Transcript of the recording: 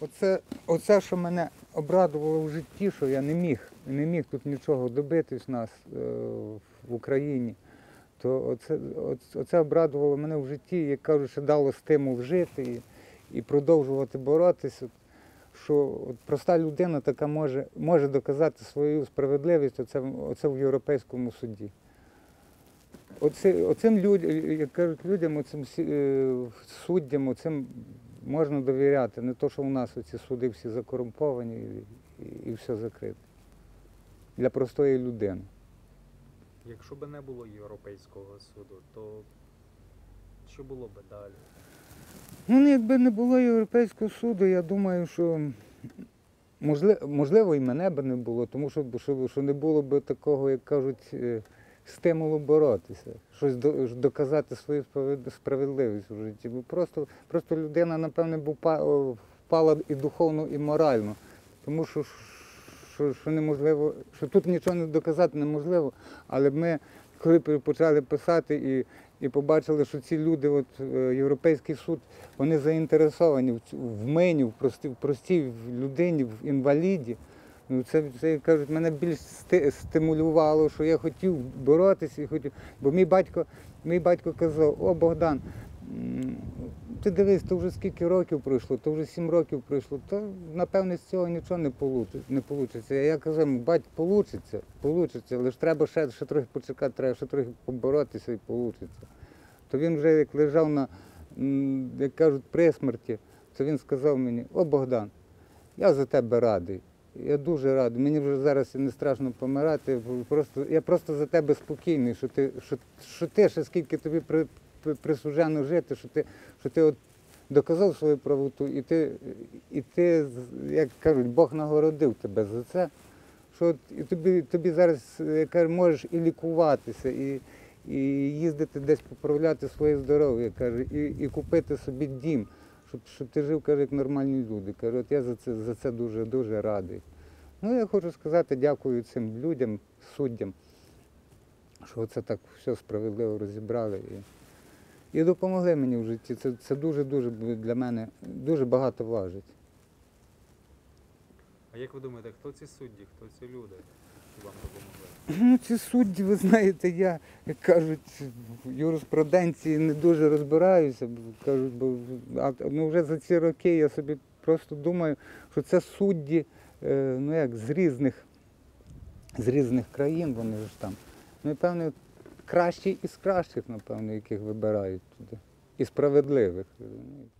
Оце, оце, що мене обрадувало в житті, що я не міг, не міг тут нічого добитись нас е, в Україні, то оце, оце, оце обрадувало мене в житті, як кажуть, що дало стимул жити і, і продовжувати боротися. Що от проста людина така може, може доказати свою справедливість оце, оце в Європейському суді. Оці, оцим людям, як кажуть людям, оцим е, суддям, оцим можна довіряти. Не то, що у нас оці суди всі закорумповані і, і, і все закрите. Для простої людини. Якщо б не було Європейського суду, то що було б далі? Ну, якби не було Європейського суду, я думаю, що можливо, можливо і мене б не було, тому що, що, що не було б такого, як кажуть, е, стимулу боротися, щось до- доказати свою справедливість в житті. Бо просто, просто людина, напевне, впала і духовно, і морально. Тому що, що, що неможливо, що тут нічого не доказати неможливо, але ми, коли почали писати і і побачили, що ці люди, от е, Європейський суд, вони заінтересовані в, в мені, в простій, в простій людині, в інваліді. Ну, це, це кажуть, мене більш стимулювало, що я хотів боротися і хотів. Бо мій батько, мій батько казав, о Богдан, ти дивись, то вже скільки років пройшло, то вже сім років пройшло, то напевне з цього нічого не вийде. Получиться. Я казав, йому, бать, получиться, получиться, але ж треба ще, ще трохи почекати, треба ще трохи поборотися і получиться. То він вже як лежав на, як кажуть, при смерті, то він сказав мені, о Богдан, я за тебе радий. Я дуже радий. Мені вже зараз і не страшно помирати. Просто, я просто за тебе спокійний, що ти, що, що ти ще скільки тобі при, при- присуджено жити, що ти, що ти от доказав свою правоту, і ти, і ти, як кажуть, Бог нагородив тебе за це. Що от, і тобі, тобі зараз як кажуть, можеш і лікуватися, і, і їздити десь поправляти своє здоров'я, і, і купити собі дім, щоб, щоб ти жив, каже, як нормальні люди. Каже, от я за це, за це дуже, дуже радий. Ну, я хочу сказати, дякую цим людям, суддям, що це так все справедливо розібрали і, і допомогли мені в житті. Це, це дуже-дуже для мене дуже багато важить. А як ви думаєте, хто ці судді, хто ці люди, вам допомогли? Ну, ці судді, ви знаєте, я, як кажуть, в юриспруденції не дуже розбираюся, кажуть, бо а, ну, вже за ці роки я собі просто думаю, що це судді, е, ну як з різних, з різних країн, вони ж там. Ну, і кращі із кращих, напевно, яких вибирають туди. І справедливих. розумієте.